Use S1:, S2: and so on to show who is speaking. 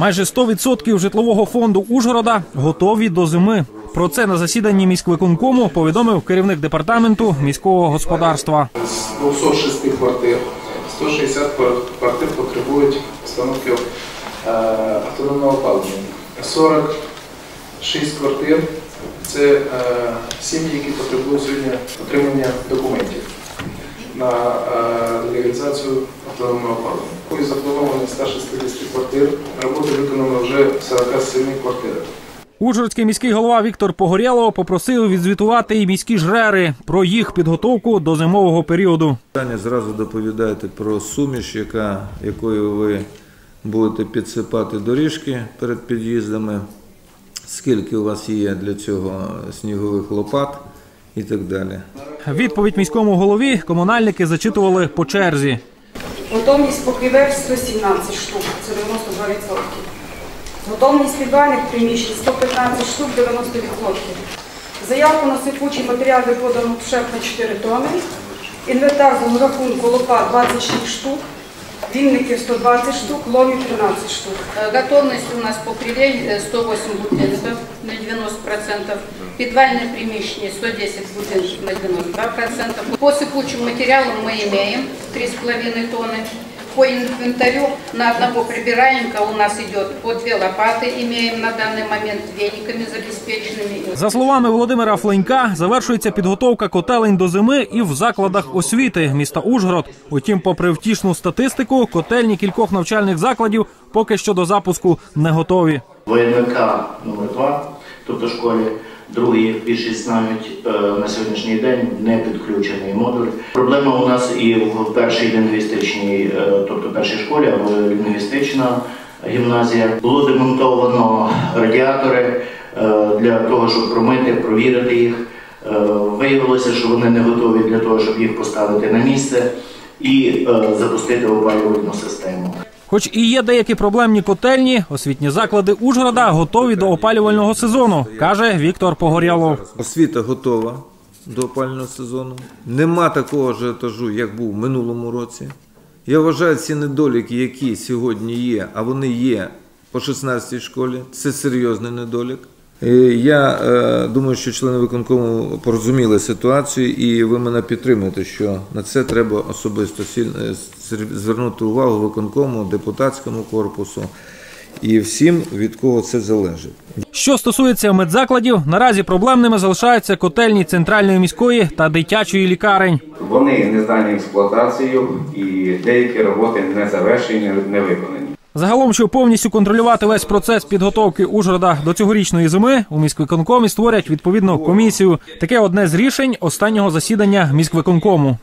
S1: Майже 100% житлового фонду Ужгорода готові до зими. Про це на засіданні міськвиконкому повідомив керівник департаменту міського господарства.
S2: З 206 квартир 160 квар- квартир потребують встановки е, автономного опалення. 46 квартир це е, сім'ї, які потребують сьогодні отримання документів на легалізацію автономного опалення. Із запланованих 160 квартир роботи виконано вже в 47 квартирах.
S1: Ужгородський міський голова Віктор Погорєлов попросив відзвітувати і міські жрери про їх підготовку до зимового періоду.
S3: Питання зразу доповідаєте про суміш, яка, якою ви будете підсипати доріжки перед під'їздами, скільки у вас є для цього снігових лопат і так далі.
S1: Відповідь міському голові комунальники зачитували по черзі.
S4: Готовність покрівель 117 штук, це 92%. Готовність підвальних приміщень 115 штук, 90%. Заявку на сипучий матеріал ви в ШЕП на 4 тони. Інвентар з розрахунку лопат 26 штук, вінників 120 штук, ломів 13 штук.
S5: Э, Готовность у нас покрівель э, 108 будинків на 90%, підвальне приміщення 110 будинків на 92%. По сипучим материалам мы имеем 3,5 тонны. По инвентарю на одного прибираемка у нас идет по две лопаты, имеем на данный момент вениками забеспеченными.
S1: За словами Володимира Фленька, завершується підготовка котелень до зими і в закладах освіти міста Ужгород. Утім, попри втішну статистику, котельні кількох навчальних закладів поки що до запуску не готові.
S6: ВНК номер 2 тобто школі, другий більшість знають е, на сьогоднішній день не підключений модуль. Проблема у нас і в першій лінгвістичній, е, тобто першій школі, або лінгвістична гімназія. Було демонтовано радіатори е, для того, щоб промити, провірити їх. Виявилося, що вони не готові для того, щоб їх поставити на місце і запустити опалювальну систему.
S1: Хоч і є деякі проблемні котельні, освітні заклади Ужгорода готові до опалювального сезону, каже Віктор Погорялов.
S3: Освіта готова до опального сезону. Нема такого ажіотажу, як був в минулому році. Я вважаю, ці недоліки, які сьогодні є, а вони є по 16-й школі, це серйозний недолік. Е, Я е, думаю, що члени виконкому порозуміли ситуацію, і ви мене підтримуєте, що на це треба особисто е, звернути увагу виконкому, депутатському корпусу і всім, від кого це залежить.
S1: Що стосується медзакладів, наразі проблемними залишаються котельні центральної міської та дитячої лікарень.
S7: Вони не здані в експлуатацію і деякі роботи не завершені, не виконані.
S1: Загалом, щоб повністю контролювати весь процес підготовки Ужгорода до цьогорічної зими, у міськвиконкомі створять відповідну комісію. Таке одне з рішень останнього засідання міськвиконкому.